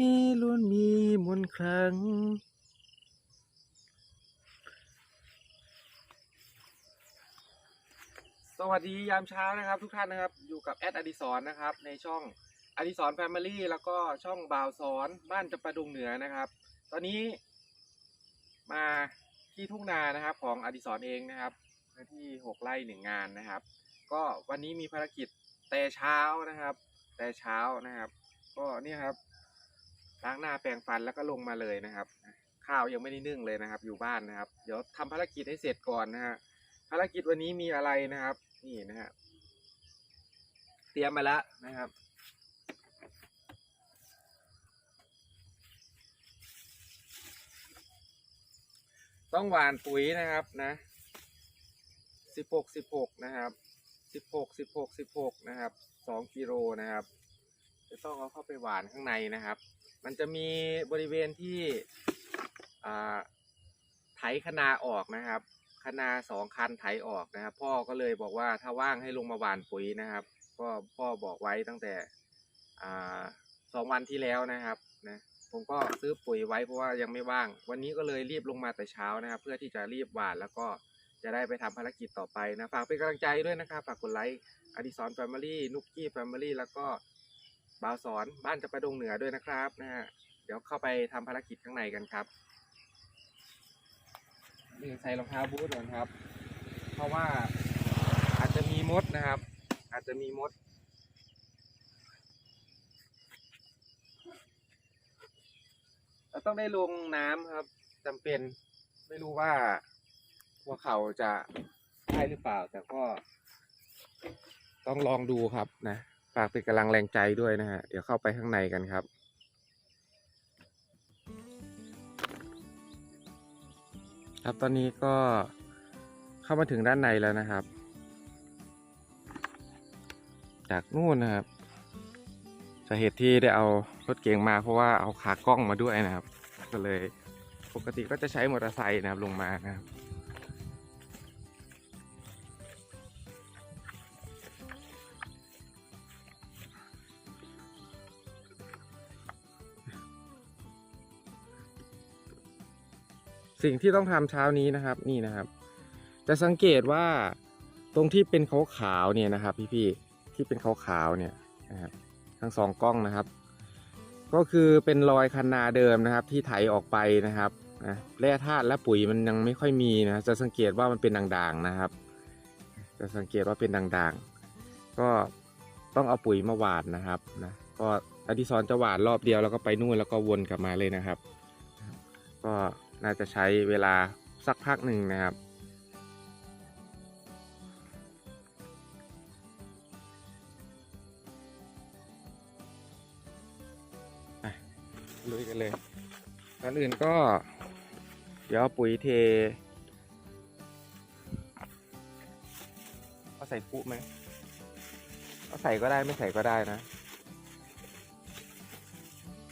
นี้ล้วนมีมนต์ขลังสวัสดียามเช้านะครับทุกท่านนะครับ อยู่กับแอดอดิสรนะครับ ในช่องอดิสรแฟมิลี่แล้วก็ช่องบ่าวสอนบ้านจำปาดุงเหนือนะครับ ตอนนี้มาที่ทุ่งนานะครับของอดิสรเองนะครับเนื้อที่หกไร่หนึ่งงานนะครับ ก็วันนี้มีภารกิจแต่เช้านะครับ แต่เช้านะครับ ก็เนี่ยครับ ล้างหน้าแปรงฟันแล้วก็ลงมาเลยนะครับ ข้าวยังไม่ได้นึ่งเลยนะครับ อยู่บ้านนะครับ เดี๋ยวทำภารกิจให้เสร็จก่อนนะฮะภารกิจวันนี้มีอะไรนะครับ นี่นะฮะเตรียมมาแล้วนะครับต้องหวานปุ๋ยนะครับนะสิบหกสิบหกนะครับสิบหกสิบหกสิบหกนะครับสองกิโลนะครับ จะต้องเอาเข้าไปหวานข้างในนะครับ มันจะมีบริเวณที่ไถคนาออกนะครับคนาสองคันไถออกนะครับ พ่อก็เลยบอกว่าถ้าว่างให้ลงมาหว่านปุ๋ยนะครับก็พ่อบอกไว้ตั้งแต่สองวันที่แล้วนะครับนะผมก็ซื้อปุ๋ยไว้เพราะว่ายังไม่ว่าง วันนี้ก็เลยรีบลงมาแต่เช้านะครับ เพื่อที่จะรีบหว่านแล้วก็จะได้ไปทำภารกิจต่อไปนะฝากเป็นกำลังใจด้วยนะครับฝากกดไลค์อดิสรแฟมิลี่นุกกี้แฟมิลี่แล้วก็ บ่าสอนบ้านจะประดงเหนือด้วยนะครับนะฮะเดี๋ยวเข้าไปทำภารกิจข้างในกันครับนี่ใส่รองเท้าบูทก่อนครับ เพราะว่าอาจจะมีมดนะครับ อาจจะมีมดเราต้องได้ลงน้ำครับจำเป็นไม่รู้ว่าหัวเข่าจะได้หรือเปล่า แต่ก็ต้องลองดูครับนะ ฝากเป็นกำลังแรงใจด้วยนะฮะ เดี๋ยวเข้าไปข้างในกันครับ ครับตอนนี้ก็เข้ามาถึงด้านในแล้วนะครับ จากนู่นนะครับสาเหตุที่ได้เอารถเก๋งมาเพราะว่าเอาขากล้องมาด้วยนะครับ ก็เลยปกติก็จะใช้มอเตอร์ไซค์นะครับลงมานะครับ สิ่งที่ต้องทำเช้านี้นะครับนี่นะครับ จะสังเกตว่าตรงที่เป็นขาวเนี่ยนะครับ พี่ๆที่เป็นขาวเนี่ยนะครับทั้งสองกล้องนะครับ ก็คือเป็นรอยคันนาเดิมนะครับ ที่ไถออกไปนะครับนะแร่ธาตุและปุ๋ยมันยังไม่ค่อยมีนะจะสังเกตว่ามันเป็นด่างๆนะครับ จะสังเกตว่าเป็นด่างๆ ก็ต้องเอาปุ๋ยมาหว่านนะครับนะก็อดิศรจะหว่านรอบเดียวแล้วก็ไปนู่นแล้วก็วนกลับมาเลยนะครับ ก็ น่าจะใช้เวลาสักพักหนึ่งนะครับไลุยกันเลยก่อนอื่นก็ เดี๋ยวเอปุ๋ยเทเอาใส่คุไหมเอาใส่ก็ได้ไม่ใส่ก็ได้นะ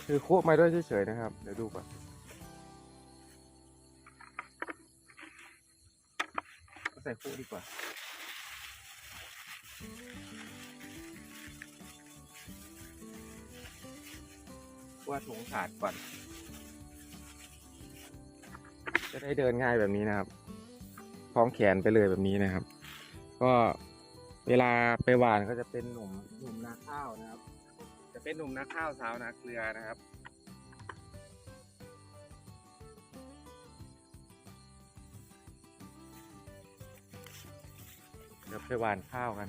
คือคุมาด้วยเฉยๆนะครับ เดี๋ยวดูก่อน ใส่คุดีกว่าว่าถุงขาดก่อน จะได้เดินง่ายแบบนี้นะครับคล้องแขนไปเลยแบบนี้นะครับ ก็เวลาไปหวานก็จะเป็นหนุ่มหนุ่มนาข้าวนะครับ จะเป็นหนุ่มนาข้าวสาวนาเกลือนะครับ ไปหวานข้าวกัน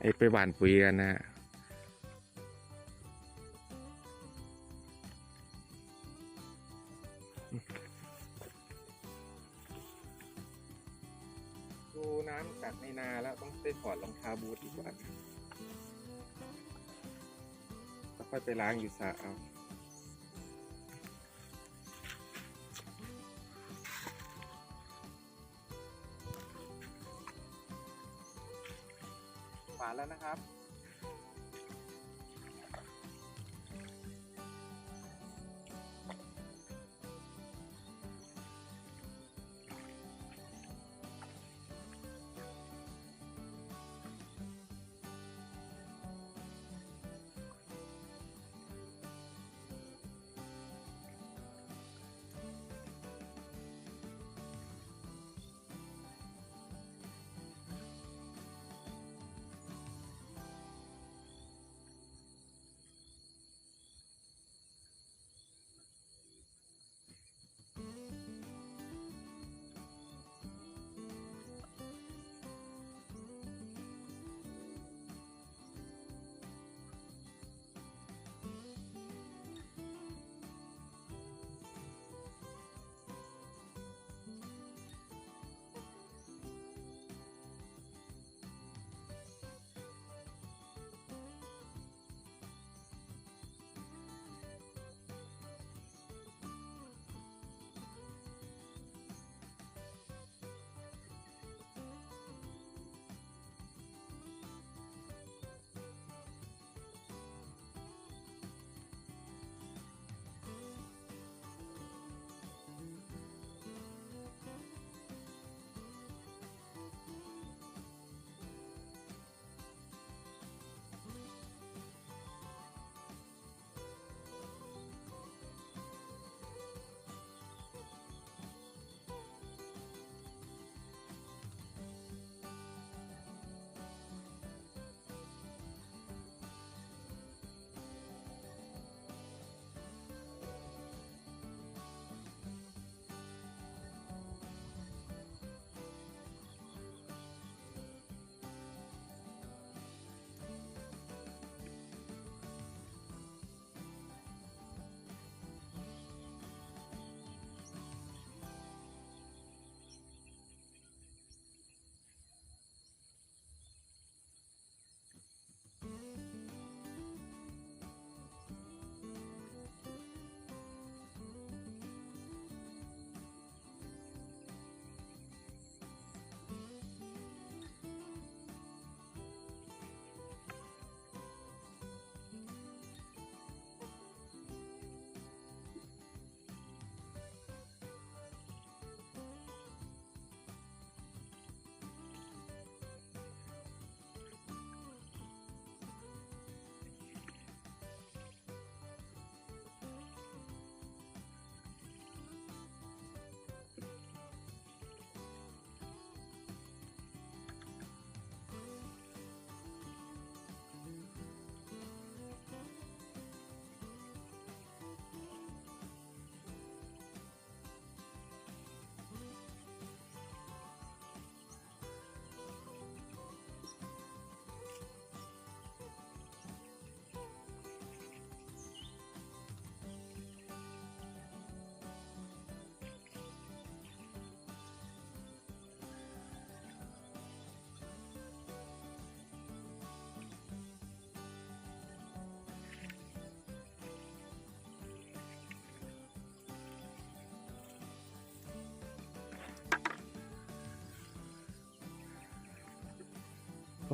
ไอยไปหวานปุ๋ยกันนะฮะดูน้ำจากในนาแล้วต้องไปถอดรองเท้าบูทอีกว่าแล้วค่อยไปล้างอยู่สระเอา ฝานแล้วนะครับ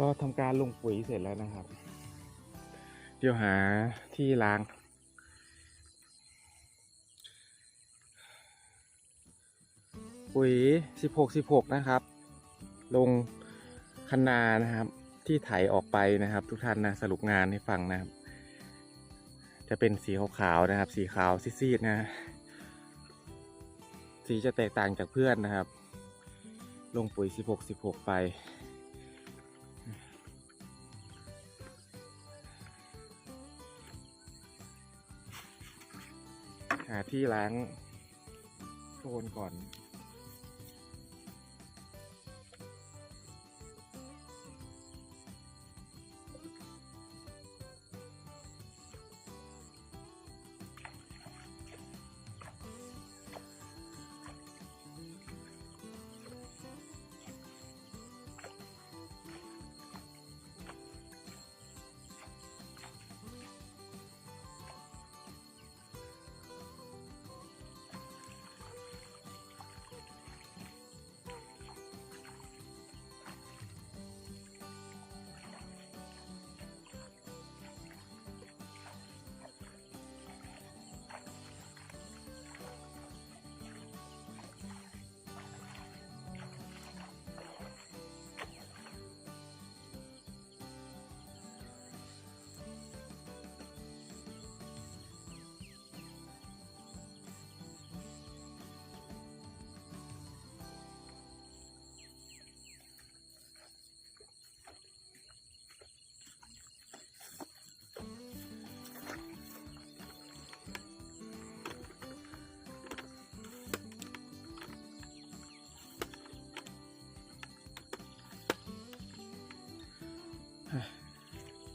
ก็ทำการลงปุ๋ยเสร็จแล้วนะครับ เดี๋ยวหาที่ล้าง ปุ๋ย 16 16 นะครับ ลงคันนานะครับ ที่ไถออกไปนะครับ ทุกท่านนะสรุปงานให้ฟังนะครับ จะเป็นสีขาวๆนะครับ สีขาวซีดๆนะ สีจะแตกต่างจากเพื่อนนะครับ ลงปุ๋ย 16 16 ไป หาที่ล้างโคลนก่อน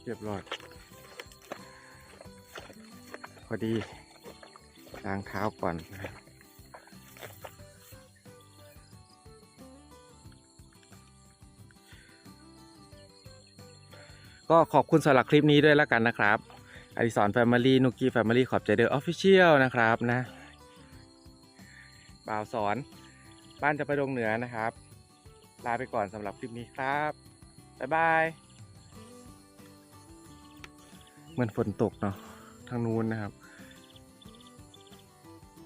เรียบร้อย พอดีล้างเท้าก่อนนะก็ขอบคุณสำหรับคลิปนี้ด้วยแล้วกันนะครับอดิสรแฟมิลี่นุกี้แฟมิลี่ขอบใจเดอออฟฟิเชียลนะครับนะ บ่าวสอน บ้านจะไปดงเหนือนะครับ ลาไปก่อนสำหรับคลิปนี้ครับ บ๊ายบาย เหมือนฝนตกเนาะทางนู้นนะครับ